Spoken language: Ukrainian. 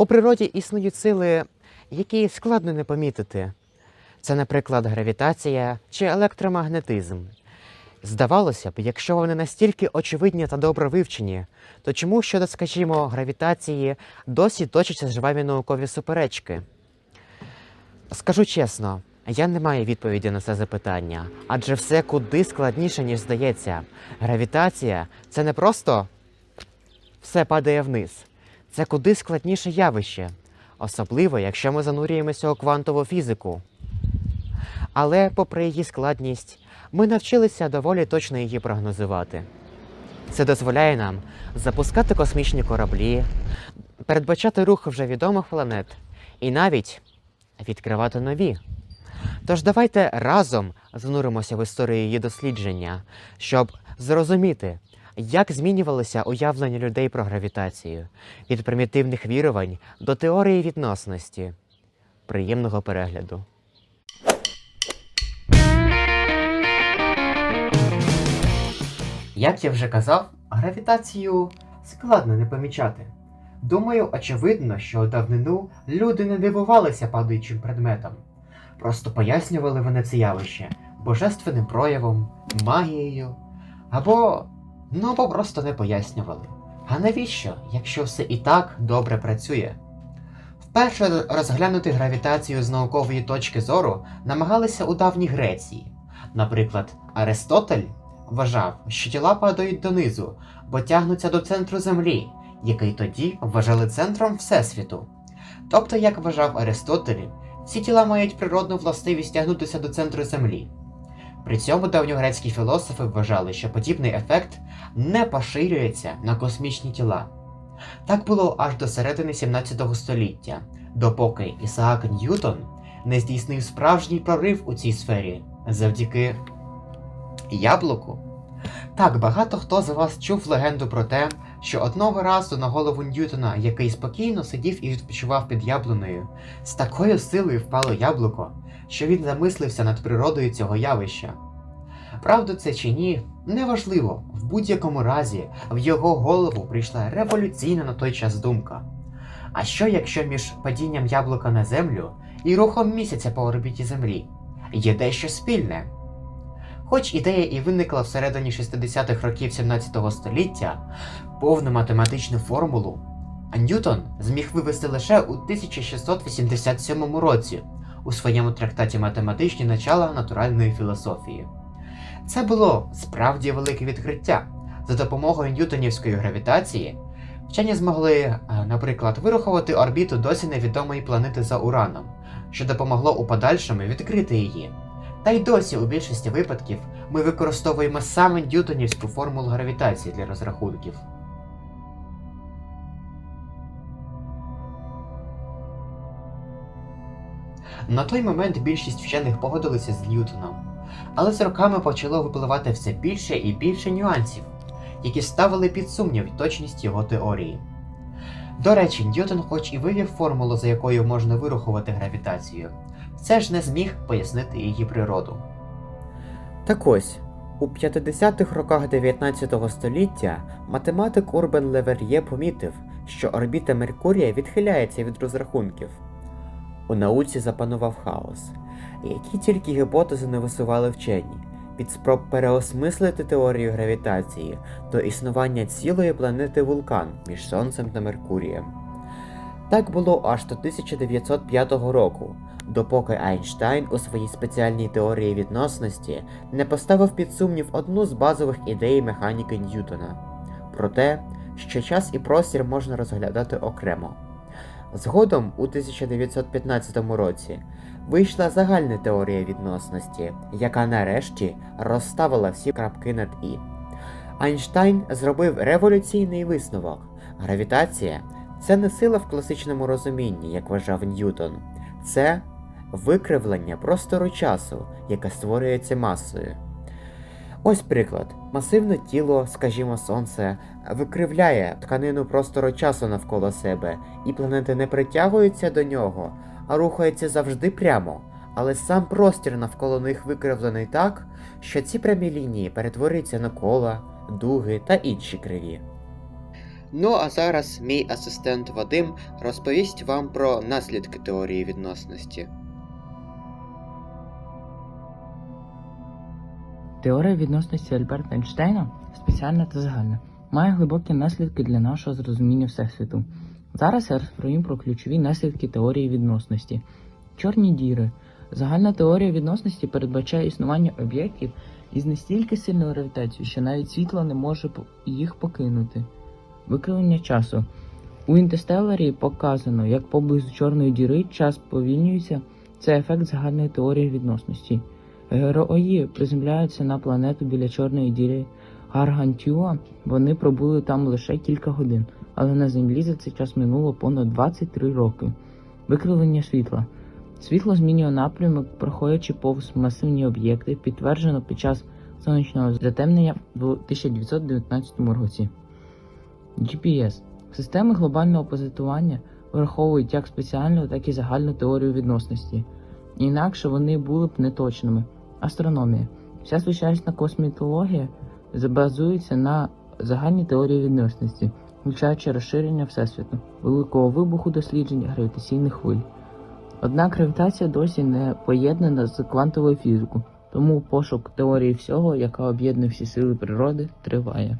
У природі існують сили, які складно не помітити. Це, наприклад, гравітація чи електромагнетизм. Здавалося б, якщо вони настільки очевидні та добре вивчені, то чому щодо, скажімо, гравітації досі точаться жваві наукові суперечки? Скажу чесно, я не маю відповіді на це запитання, адже все куди складніше, ніж здається. Гравітація це не просто все падає вниз, це куди складніше явище, особливо якщо ми занурюємося у квантову фізику. Але, попри її складність, ми навчилися доволі точно її прогнозувати. Це дозволяє нам запускати космічні кораблі, передбачати рух вже відомих планет і навіть відкривати нові. Тож давайте разом зануримося в історію її дослідження, щоб зрозуміти, як змінювалися уявлення людей про гравітацію від примітивних вірувань до теорії відносності. Приємного перегляду. Як я вже казав, гравітацію складно не помічати. Думаю, очевидно, що у давнину люди не дивувалися падаючим предметам. Просто пояснювали вони це явище божественним проявом, магією, або ну або просто не пояснювали. А навіщо, якщо все і так добре працює? Вперше розглянути гравітацію з наукової точки зору намагалися у давній Греції. Наприклад, Аристотель вважав, що тіла падають донизу, бо тягнуться до центру Землі, який тоді вважали центром Всесвіту. Тобто, як вважав Аристотель, всі тіла мають природну властивість тягнутися до центру Землі. При цьому давньогрецькі філософи вважали, що подібний ефект не поширюється на космічні тіла. Так було аж до середини 17 століття, допоки Ісаак Ньютон не здійснив справжній прорив у цій сфері завдяки яблуку. Так, багато хто з вас чув легенду про те, що одного разу на голову Ньютона, який спокійно сидів і відпочивав під яблунею, з такою силою впало яблуко, що він замислився над природою цього явища. Правда це чи ні, неважливо, в будь-якому разі в його голову прийшла революційна на той час думка. А що якщо між падінням яблука на землю і рухом місяця по орбіті Землі є дещо спільне? Хоч ідея і виникла всередині 60-х років 17 століття, повну математичну формулу Ньютон зміг вивести лише у 1687 році у своєму трактаті математичні начала натуральної філософії. Це було справді велике відкриття. За допомогою ньютонівської гравітації вчені змогли, е, наприклад, вирахувати орбіту досі невідомої планети за Ураном, що допомогло у подальшому відкрити її. Та й досі у більшості випадків ми використовуємо саме ньютонівську формулу гравітації для розрахунків. На той момент більшість вчених погодилися з Ньютоном, але з роками почало випливати все більше і більше нюансів, які ставили під сумнів точність його теорії. До речі, Ньютон, хоч і вивів формулу, за якою можна вирахувати гравітацію, все ж не зміг пояснити її природу. Так ось, у 50-х роках 19 століття математик Урбен Левер'є помітив, що орбіта Меркурія відхиляється від розрахунків. У науці запанував хаос, які тільки гіпотези не висували вчені, від спроб переосмислити теорію гравітації до існування цілої планети вулкан між Сонцем та Меркурієм. Так було аж до 1905 року, допоки Айнштайн у своїй спеціальній теорії відносності не поставив під сумнів одну з базових ідей механіки Ньютона про те, що час і простір можна розглядати окремо. Згодом, у 1915 році, вийшла загальна теорія відносності, яка нарешті розставила всі крапки над І. Айнштайн зробив революційний висновок: гравітація це не сила в класичному розумінні, як вважав Ньютон, це викривлення простору часу, яке створюється масою. Ось приклад: масивне тіло, скажімо, сонце, викривляє тканину простору часу навколо себе, і планети не притягуються до нього, а рухаються завжди прямо. Але сам простір навколо них викривлений так, що ці прямі лінії перетворюються на кола, дуги та інші криві. Ну а зараз мій асистент Вадим розповість вам про наслідки теорії відносності. Теорія відносності Альберта Ейнштейна, спеціальна та загальна, має глибокі наслідки для нашого зрозуміння Всесвіту. Зараз я розповім про ключові наслідки теорії відносності. Чорні діри. Загальна теорія відносності передбачає існування об'єктів із настільки сильною гравітацією, що навіть світло не може їх покинути. Викривлення часу. У інтестеларі показано, як поблизу чорної діри час повільнюється. Це ефект загальної теорії відносності. Герої приземляються на планету біля чорної діри Гаргантюа. Вони пробули там лише кілька годин, але на Землі за цей час минуло понад 23 роки. Викривлення світла. Світло змінює напрямок, проходячи повз масивні об'єкти, підтверджено під час сонячного затемнення в 1919 році. GPS. Системи глобального позитування враховують як спеціальну, так і загальну теорію відносності. Інакше вони були б неточними. Астрономія. Вся сучасна косметологія базується на загальній теорії відносності, включаючи розширення Всесвіту, великого вибуху досліджень гравітаційних хвиль. Однак гравітація досі не поєднана з квантовою фізикою, тому пошук теорії всього, яка об'єднує всі сили природи, триває.